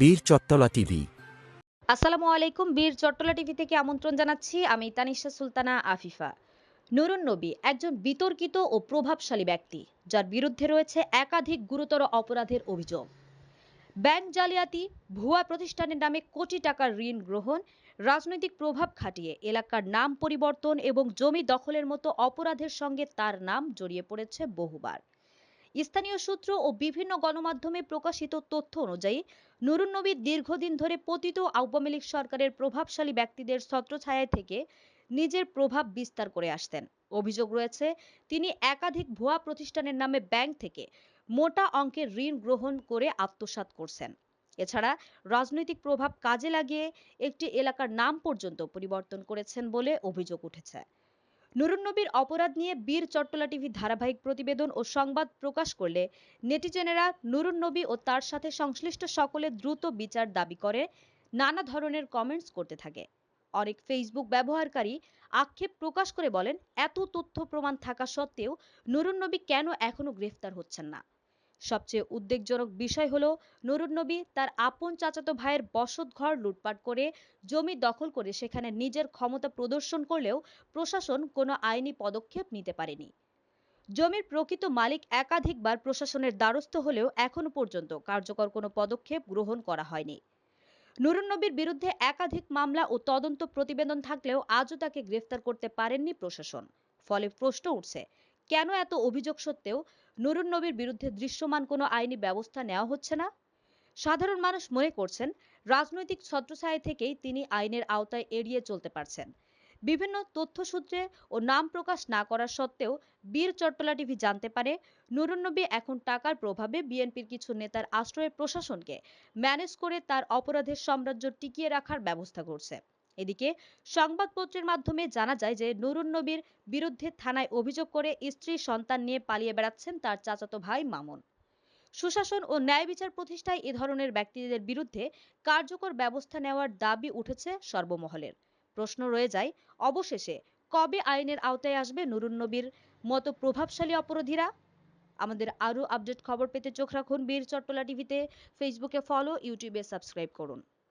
বীর চত্তলা টিভি। আসসালামু আলাইকুম, বীর চট্টলা টিভি থেকে আমন্ত্রণ জানাচ্ছি। আমি তানিশা সুলতানা, আফিফা। নুরুন নবী একজন বিতর্কিত ও প্রভাবশালী ব্যক্তি, যার বিরুদ্ধে রয়েছে একাধিক গুরুতর অপরাধের অভিযোগ। ব্যাংক জালিয়াতি, ভুয়া প্রতিষ্ঠানের নামে কোটি টাকার ঋণ গ্রহণ, রাজনৈতিক প্রভাব খাটিয়ে এলাকার নাম পরিবর্তন এবং জমি দখলের মতো অপরাধের সঙ্গে তার নাম জড়িয়ে পড়েছে বহুবার। স্থানীয় সূত্র ও বিভিন্ন গণমাধ্যমে প্রকাশিত তথ্য অনুযায়ী নুরুন নবী দীর্ঘদিন ধরে পতিত আওয়ামী লীগ সরকারের প্রভাবশালী ব্যক্তিদের ছত্রছায়ায় থেকে নিজের প্রভাব বিস্তার করে আসতেন। অভিযোগ রয়েছে, তিনি একাধিক ভুয়া প্রতিষ্ঠানের নামে ব্যাংক থেকে মোটা অঙ্কের ঋণ গ্রহণ করে আত্মসাৎ করছেন। এছাড়া রাজনৈতিক প্রভাব কাজে লাগিয়ে একটি এলাকার নাম পর্যন্ত পরিবর্তন করেছেন বলে অভিযোগ উঠেছে। নুরুন নবীর অপরাধ নিয়ে বীর চট্টলা টিভি ধারাবাহিক প্রতিবেদন ও সংবাদ প্রকাশ করলে নেটিজেনেরা নুরুন্নবী ও তার সাথে সংশ্লিষ্ট সকলে দ্রুত বিচার দাবি করে, নানা ধরনের কমেন্টস করতে থাকে। অনেক ফেসবুক ব্যবহারকারী আক্ষেপ প্রকাশ করে বলেন, এত তথ্য প্রমাণ থাকা সত্ত্বেও নুরুন্নবী কেন এখনও গ্রেফতার হচ্ছেন না? সবচেয়ে উদ্বেগজনক বিষয় হলো, নুরুন নবী তার আপন চাচাতো ভাইয়ের বসত ঘর লুটপাট করে জমি দখল করে সেখানে নিজের ক্ষমতা প্রদর্শন করলেও প্রশাসন কোনো আইনি পদক্ষেপ নিতে পারেনি। জমির প্রকৃত মালিক একাধিকবার প্রশাসনের দ্বারস্থ হলেও এখনও পর্যন্ত কার্যকর কোনো পদক্ষেপ গ্রহণ করা হয়নি। নুরুন নবীর বিরুদ্ধে একাধিক মামলা ও তদন্ত প্রতিবেদন থাকলেও আজও তাকে গ্রেফতার করতে পারেননি প্রশাসন। ফলে প্রশ্ন উঠছে, কেন এত অভিযোগ সত্ত্বেও নুরুন নবীর বিরুদ্ধে দৃশ্যমান কোনো আইনি ব্যবস্থা নেওয়া হচ্ছে না। সাধারণ মানুষ মনে করছেন, রাজনৈতিক ছত্রছায়া থেকেই তিনি আইনের আওতায় এড়িয়ে চলতে পারছেন। বিভিন্ন তথ্যসূত্রে ও নাম প্রকাশ না করা সত্ত্বেও বীর চট্টলা টিভি জানতে পারে, নুরুন নবী এখন টাকার প্রভাবে বিএনপির কিছু নেতার আশ্রয়ে প্রশাসনকে ম্যানেজ করে তার অপরাধের সাম্রাজ্য টিকিয়ে রাখার ব্যবস্থা করছে। এদিকে সংবাদপত্রের মাধ্যমে জানা যায় যে নুরুন নবীর বিরুদ্ধে থানায় অভিযোগ করে স্ত্রী সন্তান নিয়ে পালিয়ে বেড়াচ্ছেন তার চাচাতো ভাই মামুন। সুশাসন ও ন্যায় বিচার প্রতিষ্ঠায় এ ধরনের ব্যক্তিদের বিরুদ্ধে কার্যকর ব্যবস্থা নেওয়ার দাবি উঠেছে সর্বমহলের। প্রশ্ন রয়ে যায়, অবশেষে কবে আইনের আওতায় আসবে নুরুন নবীর মতো প্রভাবশালী অপরাধীরা? আমাদের আরও আপডেট খবর পেতে চোখ রাখুন বীর চট্টলা টিভিতে। ফেসবুকে ফলো, ইউটিউবে সাবস্ক্রাইব করুন।